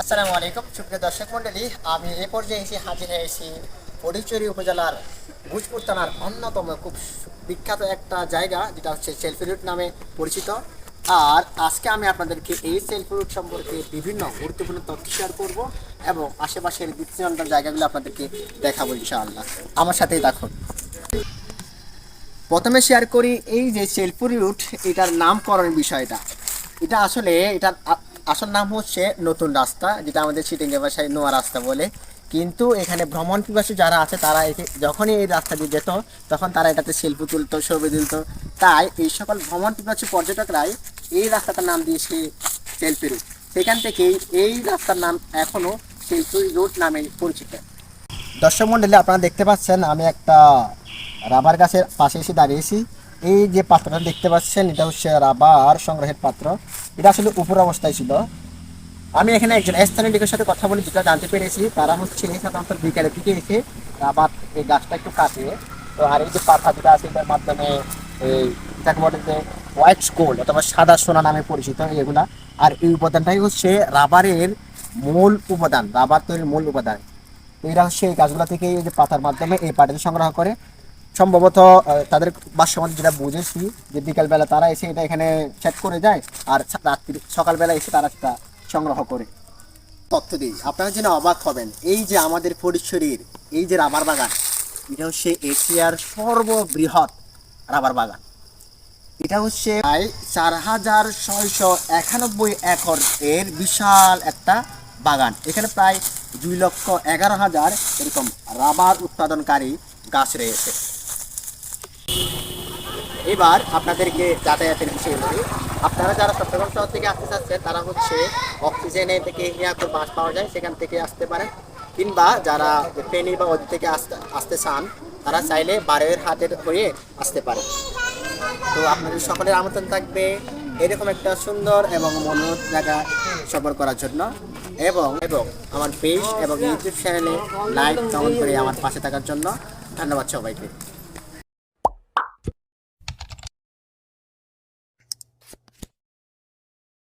আসসালামু আলাইকুম, সুপ্রিয় দর্শক মণ্ডলী, আমি এ পর্যায়ে এসে হাজির হয়েছি ফটিকচুরি উপজেলার ভোজপুর থানার অন্যতম খুব বিখ্যাত একটা জায়গা, যেটা হচ্ছে সেলফি রুট নামে পরিচিত। আর আজকে আমি আপনাদেরকে এই সেলফি রুট সম্পর্কে বিভিন্ন গুরুত্বপূর্ণ তথ্য শেয়ার করব এবং আশেপাশের বিচ্ছিন্ন জায়গাগুলো আপনাদেরকে দেখাবো ইনশাআল্লাহ। আমার সাথেই দেখুন প্রথমে শেয়ার করি এই যে সেলফি রুট, এটার নামকরণ বিষয়টা। এটা আসলে, এটার আসল নাম হচ্ছে নতুন রাস্তা, যেটা আমাদের সিটিংয়ে ভাষায় নোয়া রাস্তা বলে। কিন্তু এখানে ভ্রমণ পিপাসু যারা আছে, তারা যখনই এই রাস্তা দিয়ে যেত, তখন তারা এটাতে শিল্প তুলতো, ছবি তুলতো। তাই এই সকল ভ্রমণ পিপাসু পর্যটকরাই এই রাস্তাটার নাম দিয়েছে সেলফি রুট সেখান থেকেই এই রাস্তার নাম এখনও সেলফি রুট নামে পরিচিত। দর্শক মন্ডলী, আপনারা দেখতে পাচ্ছেন, আমি একটা রাবার গাছের পাশে এসে দাঁড়িয়েছি। এই যে পাত্রটা দেখতে পাচ্ছেন, এটা হচ্ছে রাবার সংগ্রহের পাত্র। এটা আসলে উপর অবস্থায় ছিল। আমি এখানে একজন স্থানীয় লোকের সাথে কথা বলে, যেটা জানতে পেরেছি। তারা হচ্ছে সাধারণত বিকালের দিকে এসে রাবার এই গাছটা একটু কাটে। তো আর এই যে পাতা যেটা আছে, এটার মাধ্যমে এই যাকে বলে যে হোয়াইট গোল্ড অথবা সাদা সোনা নামে পরিচিত এগুলা। আর এই উপাদানটাই হচ্ছে রাবারের মূল উপাদান, রাবার তৈরির মূল উপাদান। এরা হচ্ছে এই গাছগুলা থেকে এই যে পাতার মাধ্যমে এই পাটিতে সংগ্রহ করে। সম্ভবত তাদের বাসা যেটা বুঝেছি যে বিকালবেলা তারা এসে এটা এখানে সেট করে যায় আর রাত্রি সকালবেলা এসে তারা সেটা সংগ্রহ করে। তথ্য দিই, আপনারা যেন অবাক হবেন। এই যে আমাদের ফটিকছড়ির এই যে রাবার বাগান, এটা হচ্ছে এশিয়ার সর্ববৃহৎ রাবার বাগান। এটা হচ্ছে প্রায় চার হাজার ছয়শো একানব্বই একর এর বিশাল একটা বাগান। এখানে প্রায় দুই লক্ষ এগারো হাজার এরকম রাবার উৎপাদনকারী গাছ রয়েছে। এবার আপনাদেরকে যাতায়াতের বিষয়ে বলি। আপনারা যারা চট্টগ্রাম শহর থেকে আসতে চাচ্ছেন, তারা হচ্ছে অক্সিজেনে থেকে ইয়াকুর বাস পাওয়া যায়, সেখান থেকে আসতে পারেন। কিংবা যারা ট্রেনে বা ওদের থেকে আসতে আসতে চান, তারা চাইলে বারোয়ের হাতের হয়ে আসতে পারে তো আপনাদের সকলের আমন্ত্রণ থাকবে এরকম একটা সুন্দর এবং মনোরম জায়গা সফর করার জন্য। এবং এবং আমার পেজ এবং ইউটিউব চ্যানেলে লাইক কমেন্ট করে আমার পাশে থাকার জন্য ধন্যবাদ সবাইকে।